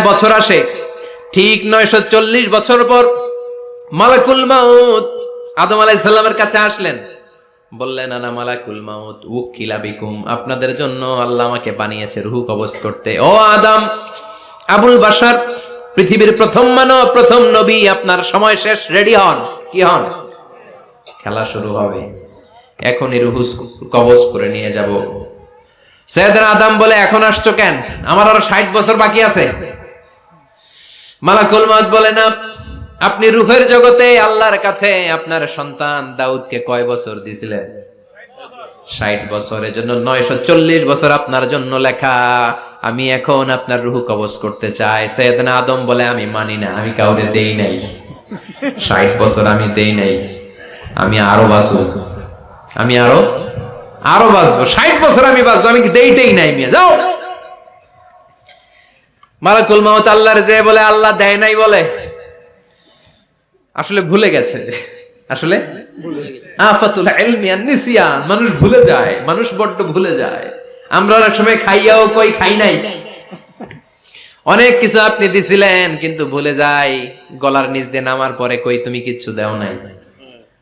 বছর আসে? ঠিক নয়শো চল্লিশ বছর পর মালাকুল মাউত আদম আলাইসাল্লামের কাছে আসলেন। বললেন, আনা মালাকুল মাউত, উকিলা বিকুম। আপনাদের জন্য আল্লাহ আমাকে বানিয়েছে রুহু কবজ করতে। ও আদম, আবুল বাসার পৃথিবীর প্রথম মানব, প্রথম নবী, আপনার সময় শেষ, রেডি হন। কি হন? খেলা শুরু হবে। এখনই রুহু কবজ করে নিয়ে যাব। সৈয়দনা আদম বলে, এখন আসছো কেন? আমার আরও ষাট বছর বাকি আছে। মালাকুল মাউত বলে না, আপনি রুহের জগতে আল্লাহর কাছে আপনার সন্তান দাউদকে কয় বছর দিছিলেন? ষাট বছরের জন্য নয়শো চল্লিশ বছর আপনার জন্য লেখা। আমি এখন আপনার রুহু কবজ করতে চাই। সৈয়দনা আদম বলে, আমি মানি না, আমি কাউরে দেই নাই। ষাট বছর আমি দেই নাই। আমি আরও বাঁচব। আমি আরও আরও বাঁচবো। ষাট বছর আমি বাঁচবো। আমি দেইটেই নাই মিয়া? যাও। মালাকুল মাহত আল্লাহর যে বলে, আল্লাহ দেয় নাই বলে। আসলে ভুলে গেছে। আসলে? আফাতুল ইলমি আন নিসিয়ান। মানুষ ভুলে যায়, মানুষ বড্ড ভুলে যায়। আমরা অনেক সময় খাইয়াও কই খাই নাই। অনেক কিছু আপনি দিছিলেন, কিন্তু ভুলে যাই। গলার নিচ দিয়ে নামার পরে কই, তুমি কিচ্ছু দেও নাই।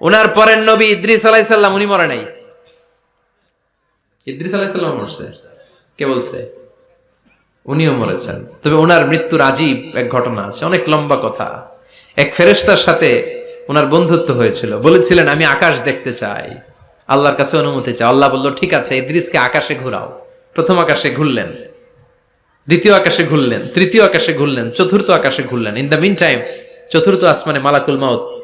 ওনার পরের নবী ইদ্রিস আলাইসাল্লাম উনি মরে নাই। ইদ্রিস আলাইসাল্লাম মরছে। কে বলছে? উনিও মরেছেন। তবে ওনার মৃত্যুর আজীব এক ঘটনা আছে, অনেক লম্বা কথা। এক ফেরেশতার সাথে ওনার বন্ধুত্ব হয়েছিল। বলেছিলেন, আমি আকাশ দেখতে চাই। আল্লাহর কাছে অনুমতি চাই। আল্লাহ বলল, ঠিক আছে, ইদ্রিসকে আকাশে ঘুরাও। প্রথম আকাশে ঘুরলেন, দ্বিতীয় আকাশে ঘুরলেন, তৃতীয় আকাশে ঘুরলেন, চতুর্থ আকাশে ঘুরলেন। ইন দ্য মিন টাইম চতুর্থ আসমানে মালাকুল মাউত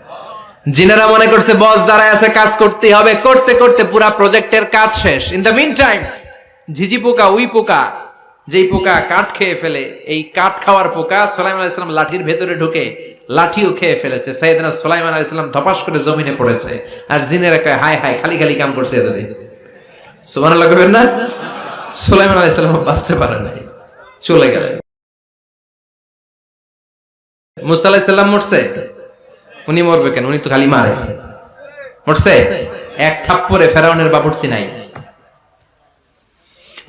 জিনেরা মনে করছে, বস, দাঁড়ায় আছে, কাজ করতে হবে। করতে করতে পুরা প্রজেক্টের কাজ শেষ। ইন দ্য মিন টাইম ঝিঝি পোকা, উই পোকা, যেই পোকা কাঠ খেয়ে ফেলে, এই কাঠ খাওয়ার পোকা সোলাইমান আলাইসালাম লাঠির ভেতরে ঢুকে লাঠিও খেয়ে ফেলেছে। সাইদানা সোলাইমান আলাইসালাম ধপাস করে জমিনে পড়েছে। আর জিনেরা কয় হাই হাই খালি খালি কাম করছে এতদিন। সুমান লাগবেন না? সোলাইমান আলাইসালাম বাঁচতে পারে নাই। চলে গেলেন। মুসা আলাইসাল্লাম মরছে? উনি মরবে কেন? উনি তো খালি মারে। মরছে? এক থাপ্পরে ফেরাউনের বাবুর্চি নাই।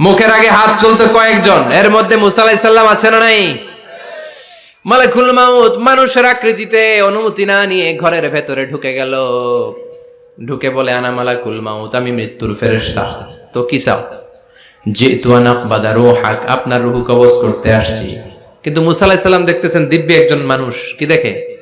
মুখের আগে হাত চলতো কয়েকজন। এর মধ্যে মুসা আলাইসাল্লাম আছে না নাই? মাউত মানুষের আকৃতিতে অনুমতি না নিয়ে ঘরের ভেতরে ঢুকে গেল। ঢুকে বলে, আনা মালাকুল মাউত, আমি মৃত্যুর ফেরেশতা। তো কি চাও? যে তুয়ানাক বাদা রোহাক, আপনার রুহু কবজ করতে আসছি। কিন্তু মুসা আলাইসাল্লাম দেখতেছেন দিব্য একজন মানুষ। কি দেখে?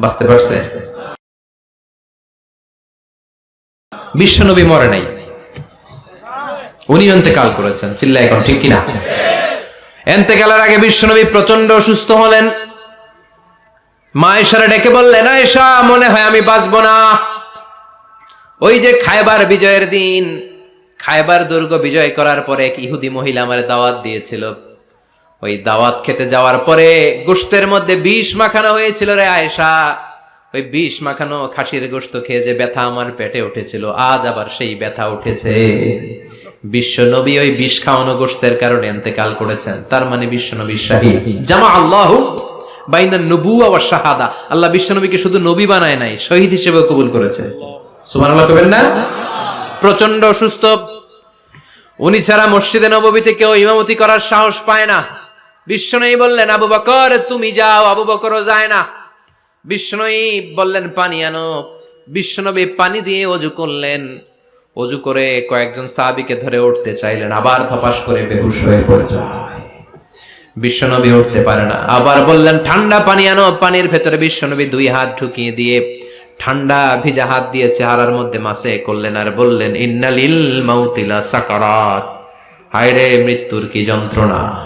বাঁচতে পারছে। বিশ্বনবী মরে নাই। উনি অন্তেকাল করেছেন চিল্লা এখন ঠিক কিনা? এন্তেকালের আগে বিশ্বনবী প্রচণ্ড অসুস্থ হলেন। মা এসারা ডেকে বললেন, আয়েশা, মনে হয় আমি বাঁচবো না। ওই যে খায়বার বিজয়ের দিন খায়বার দুর্গ বিজয় করার পরে এক ইহুদি মহিলা আমার দাওয়াত দিয়েছিল। ওই দাওয়াত খেতে যাওয়ার পরে গোস্তের মধ্যে বিষ মাখানো হয়েছিল রে আয়েশা। ওই বিষ মাখানো খাসির গোস্ত খেয়ে যে ব্যথা আমার পেটে উঠেছিল, আজ আবার সেই ব্যথা উঠেছে। বিশ্ব নবী ওই বিষ খাওয়ানো গোস্তের কারণে এন্তেকাল করেছেন, তার মানে বিশ্ব নবী শাহিদ জামা আল্লাহ বাইনা নবু আবার শাহাদা। আল্লাহ বিশ্ব নবীকে শুধু নবী বানায় নাই, শহীদ হিসেবে কবুল করেছে। সুবহানাল্লাহ কবেন না? প্রচণ্ড অসুস্থ। উনি ছাড়া মসজিদে নববীতে কেউ ইমামতি করার সাহস পায় না। বিষ্ণনয়ী বললেন, আবু বকর, তুমি যাও, আবু বকরও যায় না। বিষ্ণনয়ী বললেন, পানি আনো। বিষ্ণনবী পানি দিয়ে অজু করলেন। অজু করে কয়েকজন সাহাবীকে ধরে উঠতে চাইলেন, আবার ধপাস করে বেহুশ হয়ে পড়ে বিশ্বনবী উঠতে পারে না। আবার বললেন, ঠান্ডা পানি আনো। পানির ভেতরে বিশ্বনবী দুই হাত ঢুকিয়ে দিয়ে ঠান্ডা ভিজা হাত দিয়ে চেহারার মধ্যে মাসে করলেন আর বললেন, ইন্নালিল মাউতিলা সাকারাত। হায়রে, মৃত্যুর কি যন্ত্রণা?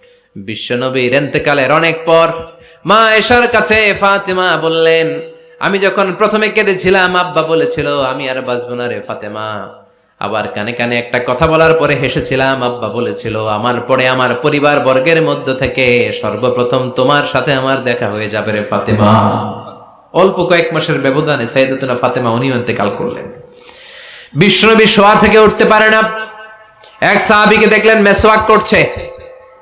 বিশ্বনবীর এন্তেকালের অনেক পর মা এশার কাছে ফাতেমা বললেন, আমি যখন প্রথমে কেঁদেছিলাম, আব্বা বলেছিল, আমি আর বাঁচবো না রে ফাতেমা। আবার কানে কানে একটা কথা বলার পরে হেসেছিলাম, আব্বা বলেছিল, আমার পরে আমার পরিবার বর্গের মধ্য থেকে সর্বপ্রথম তোমার সাথে আমার দেখা হয়ে যাবে রে ফাতেমা। অল্প কয়েক মাসের ব্যবধানে সাইদাতুনা ফাতেমা উনিও ইন্তেকাল করলেন। বিষ্ণুনবী শোয়া থেকে উঠতে পারে না। এক সাহাবিকে দেখলেন মেসওয়াক করছে।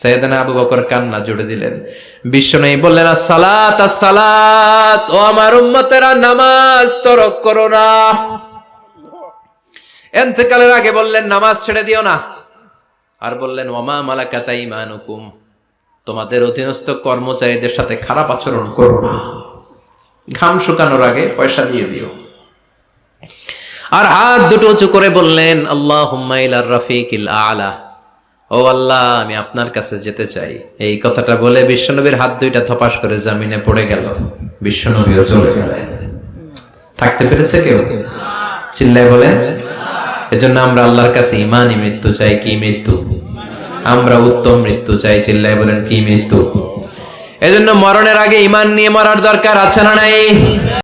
সৈয়দনা আবু বকর কান্না জুড়ে দিলেন। বিশ্বনবী বললেন নামাজ তরক আগে বললেন, নামাজ ছেড়ে দিও না। আর বললেন ওমা মালাকাতা ইমানুকুম তোমাদের অধীনস্থ কর্মচারীদের সাথে খারাপ আচরণ করো না। ঘাম শুকানোর আগে পয়সা দিয়ে দিও। আর হাত দুটো উঁচু করে বললেন আল্লাহ হুম্মাইলার রফিকিল আলা। ও আল্লাহ, আমি আপনার কাছে যেতে চাই। এই কথাটা বলে বিশ্বনবীর হাত দুইটা থপাস করে জামিনে পড়ে গেল। বিশ্বনবীও চলে গেলেন। থাকতে পেরেছে কেউ? চিল্লায় বলেন, এজন্য আমরা আল্লাহর কাছে ইমানই মৃত্যু চাই, কি মৃত্যু? আমরা উত্তম মৃত্যু চাই। চিল্লায় বলেন, কি মৃত্যু? এজন্য মরণের আগে ইমান নিয়ে মরার দরকার আছে না নাই?